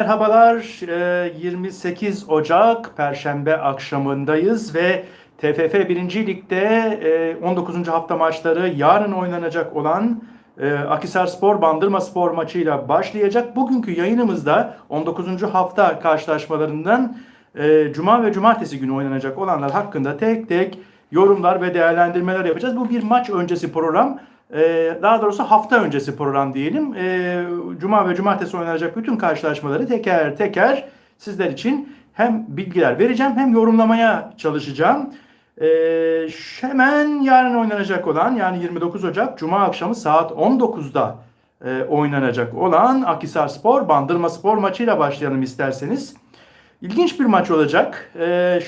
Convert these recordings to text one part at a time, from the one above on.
Merhabalar, e, 28 Ocak Perşembe akşamındayız ve TFF 1. Lig'de e, 19. hafta maçları yarın oynanacak olan e, Akhisar Spor Bandırma Spor maçıyla başlayacak. Bugünkü yayınımızda 19. hafta karşılaşmalarından e, Cuma ve Cumartesi günü oynanacak olanlar hakkında tek tek yorumlar ve değerlendirmeler yapacağız. Bu bir maç öncesi program. Ee, daha doğrusu hafta öncesi program diyelim. Ee, Cuma ve Cumartesi oynanacak bütün karşılaşmaları teker teker sizler için hem bilgiler vereceğim hem yorumlamaya çalışacağım. Ee, hemen yarın oynanacak olan yani 29 Ocak Cuma akşamı saat 19'da e, oynanacak olan Akhisar Spor Bandırma Spor maçıyla başlayalım isterseniz. İlginç bir maç olacak.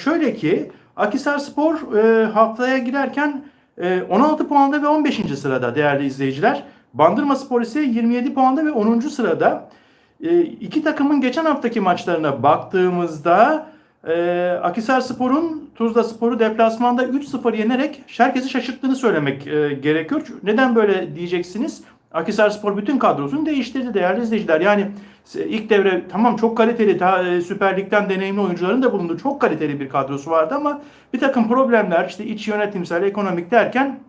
Şöyle ki Akhisar Spor e, haftaya girerken e, 16 puanda ve 15. sırada değerli izleyiciler. Bandırma Spor ise 27 puanda ve 10. sırada. E, iki takımın geçen haftaki maçlarına baktığımızda e, Akhisar Spor'un Tuzla Spor'u deplasmanda 3-0 yenerek herkesi şaşırttığını söylemek e, gerekiyor. Neden böyle diyeceksiniz? Akhisar Spor bütün kadrosunu değiştirdi değerli izleyiciler. Yani ilk devre tamam çok kaliteli ta, e, Süper Lig'den deneyimli oyuncuların da bulunduğu çok kaliteli bir kadrosu vardı ama bir takım problemler işte iç yönetimsel, ekonomik derken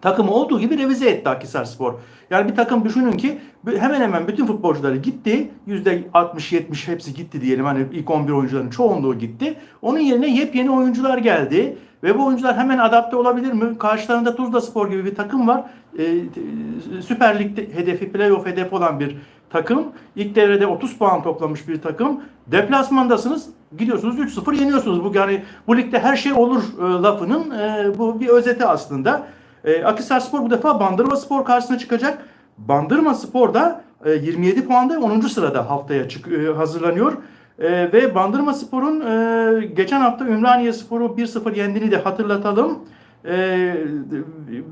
takımı olduğu gibi revize etti Akhisar Spor. Yani bir takım düşünün ki hemen hemen bütün futbolcuları gitti. %60-70 hepsi gitti diyelim. Hani ilk 11 oyuncuların çoğunluğu gitti. Onun yerine yepyeni oyuncular geldi. Ve bu oyuncular hemen adapte olabilir mi? Karşılarında Tuzla Spor gibi bir takım var. Ee, Süper Lig hedefi, playoff hedefi olan bir takım. İlk devrede 30 puan toplamış bir takım. Deplasmandasınız. Gidiyorsunuz 3-0 yeniyorsunuz. Bu yani bu ligde her şey olur e, lafının e, bu bir özeti aslında. E, Akhisar Spor bu defa Bandırma Spor karşısına çıkacak. Bandırma Spor da e, 27 puanda 10. sırada haftaya çık, e, hazırlanıyor. E, ve Bandırma Spor'un e, geçen hafta Ümraniye Spor'u 1-0 yendiğini de hatırlatalım. E,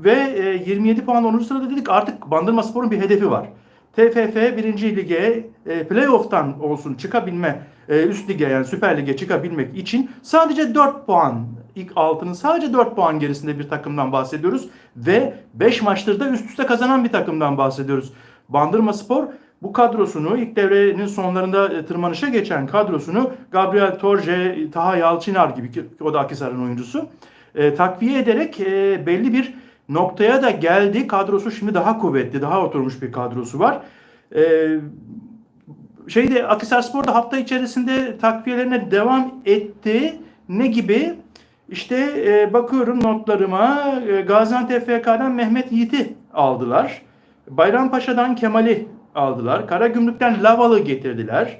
ve e, 27 puan 10. sırada dedik artık Bandırma Spor'un bir hedefi var. TFF 1. Lige e, playoff'tan olsun çıkabilme, e, üst lige yani Süper Lig'e çıkabilmek için sadece 4 puan, ilk altının sadece 4 puan gerisinde bir takımdan bahsediyoruz. Ve 5 maçtır da üst üste kazanan bir takımdan bahsediyoruz. Bandırma Spor bu kadrosunu ilk devrenin sonlarında e, tırmanışa geçen kadrosunu Gabriel Torje, Taha Yalçınar gibi o da Akhisar'ın oyuncusu e, takviye ederek e, belli bir noktaya da geldi. Kadrosu şimdi daha kuvvetli, daha oturmuş bir kadrosu var. Ee, şeyde Akhisarspor da hafta içerisinde takviyelerine devam etti. Ne gibi? İşte e, bakıyorum notlarıma e, Gaziantep FK'dan Mehmet Yiğit'i aldılar. Bayrampaşa'dan Kemal'i aldılar. Karagümrük'ten Lavalı getirdiler.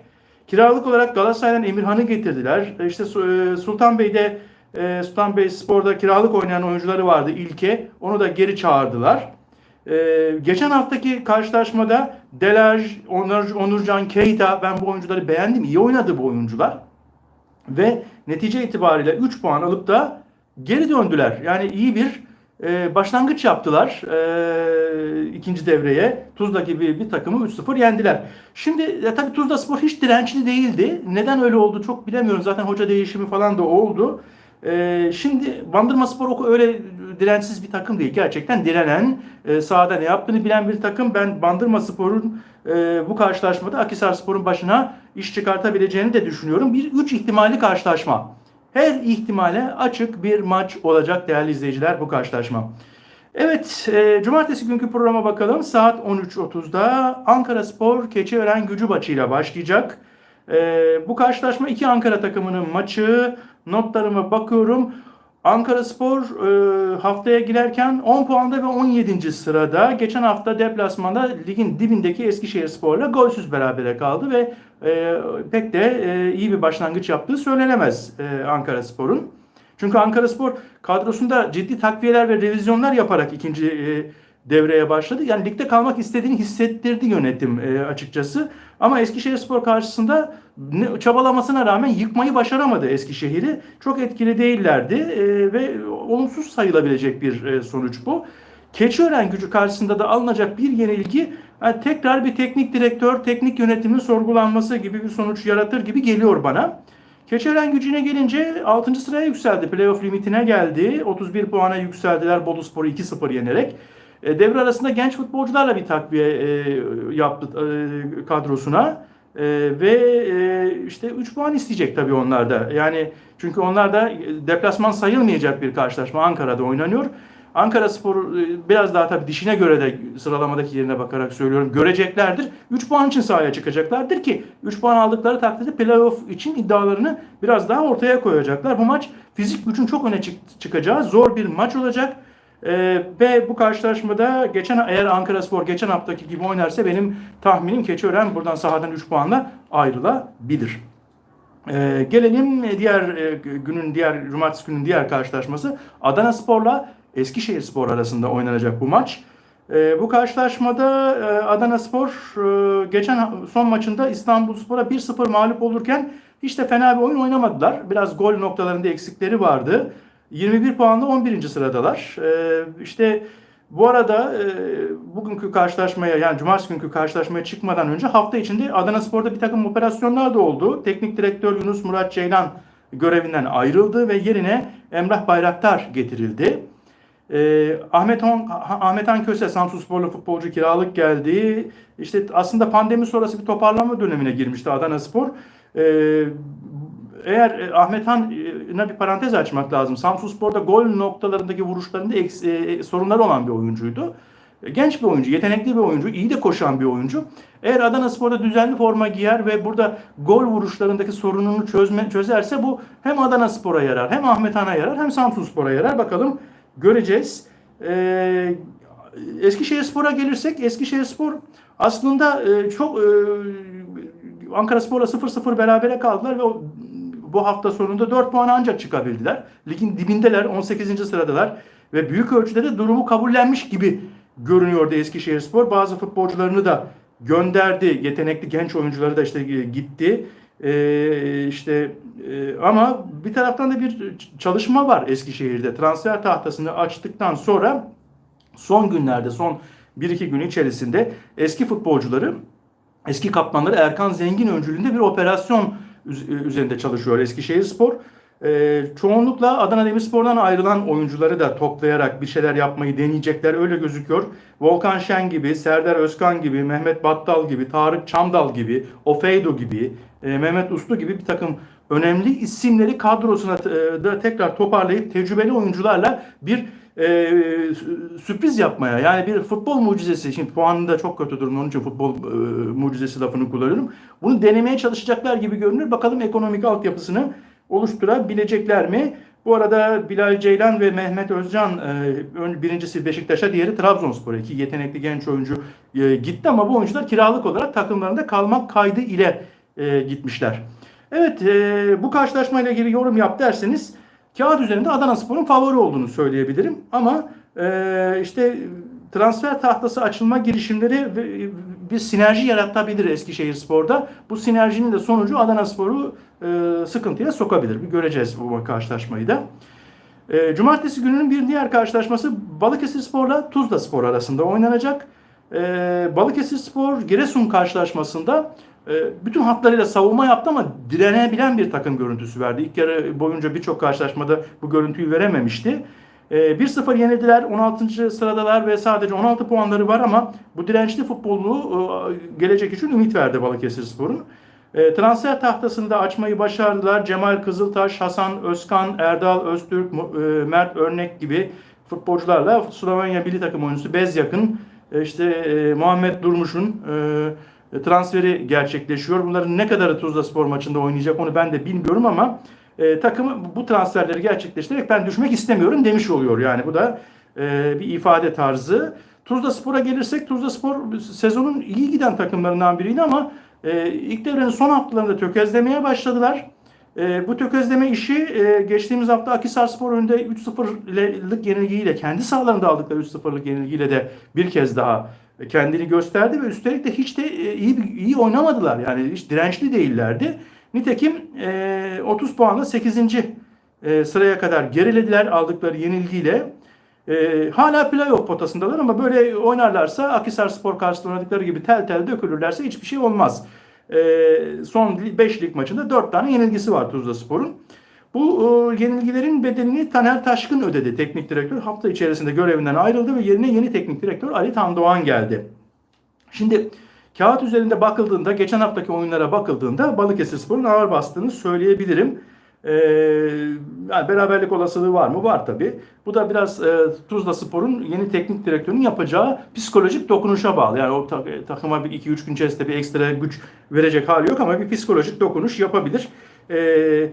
Kiralık olarak Galatasaray'dan Emirhan'ı getirdiler. İşte e, Sultanbey'de e, Sultan Bey Spor'da kiralık oynayan oyuncuları vardı ilke. Onu da geri çağırdılar. E, geçen haftaki karşılaşmada Delaj, Onur, Onurcan, Keita ben bu oyuncuları beğendim. İyi oynadı bu oyuncular. Ve netice itibariyle 3 puan alıp da geri döndüler. Yani iyi bir e, başlangıç yaptılar e, ikinci devreye. Tuzla gibi bir takımı 3-0 yendiler. Şimdi e, tabii Tuzla Spor hiç dirençli değildi. Neden öyle oldu çok bilemiyorum. Zaten hoca değişimi falan da oldu. Ee, şimdi Bandırma Spor öyle dirençsiz bir takım değil. Gerçekten direnen, e, sahada ne yaptığını bilen bir takım. Ben Bandırma Spor'un e, bu karşılaşmada Akhisar Spor'un başına iş çıkartabileceğini de düşünüyorum. Bir üç ihtimali karşılaşma. Her ihtimale açık bir maç olacak değerli izleyiciler bu karşılaşma. Evet, e, cumartesi günkü programa bakalım. Saat 13.30'da Ankara Spor Keçiören Gücü maçıyla başlayacak. E, bu karşılaşma iki Ankara takımının maçı notlarıma bakıyorum. Ankara Spor e, haftaya girerken 10 puanda ve 17. sırada. Geçen hafta deplasmanda ligin dibindeki Eskişehir Spor'la golsüz berabere kaldı ve e, pek de e, iyi bir başlangıç yaptığı söylenemez e, Ankara Spor'un. Çünkü Ankara Spor kadrosunda ciddi takviyeler ve revizyonlar yaparak ikinci e, devreye başladı. Yani ligde kalmak istediğini hissettirdi yönetim e, açıkçası. Ama Eskişehirspor karşısında ne, çabalamasına rağmen yıkmayı başaramadı Eskişehir'i. Çok etkili değillerdi e, ve olumsuz sayılabilecek bir e, sonuç bu. Keçiören gücü karşısında da alınacak bir yenilgi yani tekrar bir teknik direktör, teknik yönetimin sorgulanması gibi bir sonuç yaratır gibi geliyor bana. Keçiören gücüne gelince 6. sıraya yükseldi. Playoff limitine geldi. 31 puana yükseldiler Boluspor'u 2-0 yenerek. E, devre arasında genç futbolcularla bir takviye e, yaptı e, kadrosuna. E, ve e, işte 3 puan isteyecek tabii onlar da. Yani çünkü onlar da e, deplasman sayılmayacak bir karşılaşma Ankara'da oynanıyor. Ankara Spor e, biraz daha tabii dişine göre de sıralamadaki yerine bakarak söylüyorum göreceklerdir. 3 puan için sahaya çıkacaklardır ki 3 puan aldıkları takdirde playoff için iddialarını biraz daha ortaya koyacaklar. Bu maç fizik gücün çok öne çık- çıkacağı zor bir maç olacak. Ee, ve bu karşılaşmada geçen eğer Ankara Spor geçen haftaki gibi oynarsa benim tahminim Keçiören buradan sahadan 3 puanla ayrılabilir. Ee, gelelim diğer e, günün diğer cumartesi günün diğer karşılaşması Adana Spor'la Eskişehir Spor arasında oynanacak bu maç. Ee, bu karşılaşmada e, Adana Spor e, geçen son maçında İstanbul Spor'a 1-0 mağlup olurken hiç de fena bir oyun oynamadılar. Biraz gol noktalarında eksikleri vardı. 21 puanla 11. sıradalar. Ee, işte bu arada e, bugünkü karşılaşmaya yani cumartesi günkü karşılaşmaya çıkmadan önce hafta içinde Adana Spor'da bir takım operasyonlar da oldu. Teknik direktör Yunus Murat Ceylan görevinden ayrıldı ve yerine Emrah Bayraktar getirildi. Ee, Ahmet On, Ahmet Han Köse Samsunsporlu futbolcu kiralık geldi. İşte aslında pandemi sonrası bir toparlanma dönemine girmişti Adana Spor. Ee, eğer e, Ahmet Han'a bir parantez açmak lazım. Samsunspor'da gol noktalarındaki vuruşlarında eks- e, sorunları olan bir oyuncuydu. E, Genç bir oyuncu, yetenekli bir oyuncu, iyi de koşan bir oyuncu. Eğer Adana Spor'da düzenli forma giyer ve burada gol vuruşlarındaki sorununu çözme, çözerse bu hem Adana Spor'a yarar, hem Ahmet Han'a yarar, hem Samsunspor'a yarar. Bakalım göreceğiz. Ee, Eskişehir Spor'a gelirsek Eskişehir Spor aslında e, çok e, Ankara Spor'la 0-0 berabere kaldılar ve o, bu hafta sonunda 4 puan ancak çıkabildiler. Ligin dibindeler, 18. sıradalar ve büyük ölçüde de durumu kabullenmiş gibi görünüyordu Eskişehir Spor. Bazı futbolcularını da gönderdi. Yetenekli genç oyuncuları da işte e, gitti. Ee, işte e, ama bir taraftan da bir çalışma var Eskişehir'de. Transfer tahtasını açtıktan sonra son günlerde, son 1-2 gün içerisinde eski futbolcuları, eski kaptanları Erkan Zengin öncülüğünde bir operasyon üzerinde çalışıyor Eskişehir Spor. Ee, çoğunlukla Adana Demirspor'dan ayrılan oyuncuları da toplayarak bir şeyler yapmayı deneyecekler öyle gözüküyor. Volkan Şen gibi, Serdar Özkan gibi, Mehmet Battal gibi, Tarık Çamdal gibi, Ofeido gibi, e, Mehmet Uslu gibi bir takım önemli isimleri kadrosuna e, da tekrar toparlayıp tecrübeli oyuncularla bir e, sü- sürpriz yapmaya yani bir futbol mucizesi şimdi puanı da çok kötü durumda onun için futbol e, mucizesi lafını kullanıyorum. Bunu denemeye çalışacaklar gibi görünür. Bakalım ekonomik altyapısını oluşturabilecekler mi? Bu arada Bilal Ceylan ve Mehmet Özcan e, birincisi Beşiktaş'a diğeri Trabzonspor'a iki yetenekli genç oyuncu e, gitti ama bu oyuncular kiralık olarak takımlarında kalmak kaydı ile e, gitmişler. Evet e, bu karşılaşmayla ilgili yorum yap derseniz kağıt üzerinde Adana Spor'un favori olduğunu söyleyebilirim. Ama e, işte transfer tahtası açılma girişimleri ve- bir sinerji yaratabilir Eskişehir Spor'da. Bu sinerjinin de sonucu Adana Spor'u e, sıkıntıya sokabilir. Bir göreceğiz bu karşılaşmayı da. E, Cumartesi gününün bir diğer karşılaşması Balıkesir Spor'la Tuzla Spor arasında oynanacak. E, Balıkesir Spor Giresun karşılaşmasında e, bütün hatlarıyla savunma yaptı ama direnebilen bir takım görüntüsü verdi. İlk yarı boyunca birçok karşılaşmada bu görüntüyü verememişti. E, 1-0 yenildiler. 16. sıradalar ve sadece 16 puanları var ama bu dirençli futbolu e, gelecek için ümit verdi Balıkesir Spor'un. E, transfer tahtasında açmayı başardılar. Cemal Kızıltaş, Hasan Özkan, Erdal Öztürk, e, Mert Örnek gibi futbolcularla Slovenya milli takım oyuncusu Bezyak'ın e, işte e, Muhammed Durmuş'un e, transferi gerçekleşiyor. Bunların ne kadarı Tuzla Spor maçında oynayacak onu ben de bilmiyorum ama e, takımı bu transferleri gerçekleştirerek ben düşmek istemiyorum demiş oluyor. Yani bu da e, bir ifade tarzı. Tuzla Spor'a gelirsek Tuzla Spor sezonun iyi giden takımlarından biriydi ama e, ilk devrenin son haftalarında tökezlemeye başladılar. E, bu tökezleme işi e, geçtiğimiz hafta Akhisarspor önünde 3-0'lık yenilgiyle kendi sahalarında aldıkları 3-0'lık yenilgiyle de bir kez daha kendini gösterdi ve üstelik de hiç de e, iyi iyi oynamadılar. Yani hiç dirençli değillerdi. Nitekim e, 30 puanla 8. e, sıraya kadar gerilediler aldıkları yenilgiyle. E, hala playoff potasındalar ama böyle oynarlarsa Akhisarspor karşısında oynadıkları gibi tel tel dökülürlerse hiçbir şey olmaz. E, son 5 lig maçında 4 tane yenilgisi var Tuzla Spor'un. Bu e, yenilgilerin bedelini Taner Taşkın ödedi teknik direktör. Hafta içerisinde görevinden ayrıldı ve yerine yeni teknik direktör Ali Tandoğan geldi. Şimdi Kağıt üzerinde bakıldığında, geçen haftaki oyunlara bakıldığında Balıkesirspor'un ağır bastığını söyleyebilirim. Ee, yani beraberlik olasılığı var mı? Var tabii. Bu da biraz e, Tuzla Spor'un yeni teknik direktörünün yapacağı psikolojik dokunuşa bağlı. Yani o ta- takıma bir 2-3 gün içerisinde bir ekstra güç verecek hali yok ama bir psikolojik dokunuş yapabilir. Ee,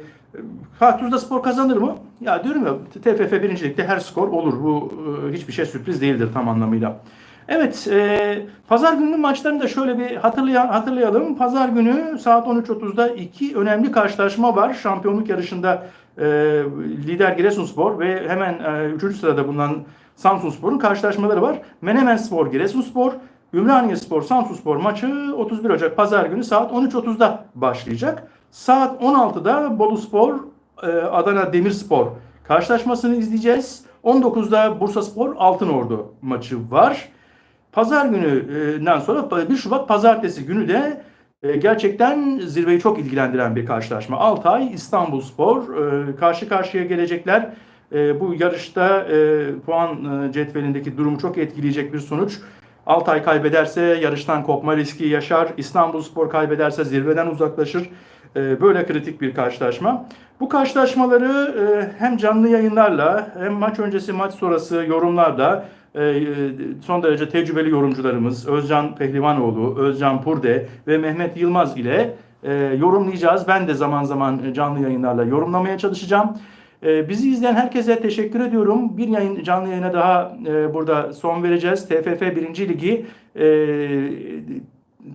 ha Tuzla Spor kazanır mı? Ya diyorum ya TFF birincilikte her skor olur. Bu e, hiçbir şey sürpriz değildir tam anlamıyla. Evet, e, pazar gününün maçlarını da şöyle bir hatırlaya, hatırlayalım. Pazar günü saat 13.30'da iki önemli karşılaşma var. Şampiyonluk yarışında e, lider Giresunspor ve hemen e, 3. sırada bulunan Samsunspor'un karşılaşmaları var. Menemenspor Giresunspor, Ümraniye-Spor Samsunspor maçı 31 Ocak Pazar günü saat 13.30'da başlayacak. Saat 16'da Boluspor e, Adana Demirspor karşılaşmasını izleyeceğiz. 19'da Bursaspor Altınordu maçı var. Pazar gününden sonra 1 Şubat pazartesi günü de e, gerçekten zirveyi çok ilgilendiren bir karşılaşma. Altay İstanbulspor e, karşı karşıya gelecekler. Bu yarışta puan cetvelindeki durumu çok etkileyecek bir sonuç. Altay kaybederse yarıştan kopma riski yaşar. İstanbulspor kaybederse zirveden uzaklaşır. E, Böyle kritik bir karşılaşma. Bu karşılaşmaları e, hem canlı yayınlarla hem maç öncesi maç sonrası yorumlarla e, son derece tecrübeli yorumcularımız Özcan Pehlivanoğlu, Özcan Purde ve Mehmet Yılmaz ile e, yorumlayacağız. Ben de zaman zaman canlı yayınlarla yorumlamaya çalışacağım. E, Bizi izleyen herkese teşekkür ediyorum. Bir yayın canlı yayına daha e, burada son vereceğiz. TFF 1. Ligi e,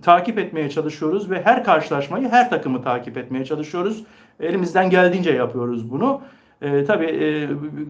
takip etmeye çalışıyoruz ve her karşılaşmayı, her takımı takip etmeye çalışıyoruz. Elimizden geldiğince yapıyoruz bunu. E, tabii e,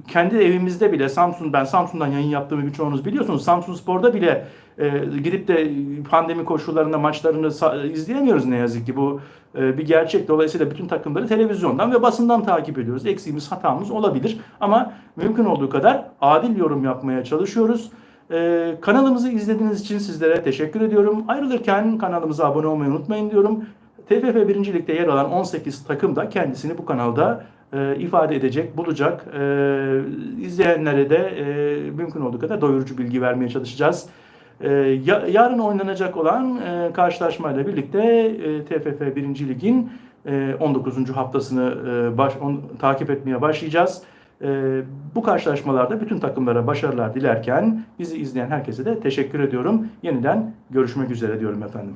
kendi evimizde bile Samsun, ben Samsun'dan yayın yaptığımı birçoğunuz biliyorsunuz. Samsun Spor'da bile e, gidip de pandemi koşullarında maçlarını izleyemiyoruz ne yazık ki. Bu e, bir gerçek. Dolayısıyla bütün takımları televizyondan ve basından takip ediyoruz. Eksiğimiz, hatamız olabilir. Ama mümkün olduğu kadar adil yorum yapmaya çalışıyoruz. Ee, kanalımızı izlediğiniz için sizlere teşekkür ediyorum. Ayrılırken kanalımıza abone olmayı unutmayın diyorum. TFF 1. Lig'de yer alan 18 takım da kendisini bu kanalda e, ifade edecek, bulacak. E, izleyenlere de e, mümkün olduğu kadar doyurucu bilgi vermeye çalışacağız. E, ya- yarın oynanacak olan e, karşılaşmayla birlikte e, TFF 1. Lig'in e, 19. haftasını e, baş, on- takip etmeye başlayacağız. Ee, bu karşılaşmalarda bütün takımlara başarılar dilerken bizi izleyen herkese de teşekkür ediyorum. Yeniden görüşmek üzere diyorum efendim.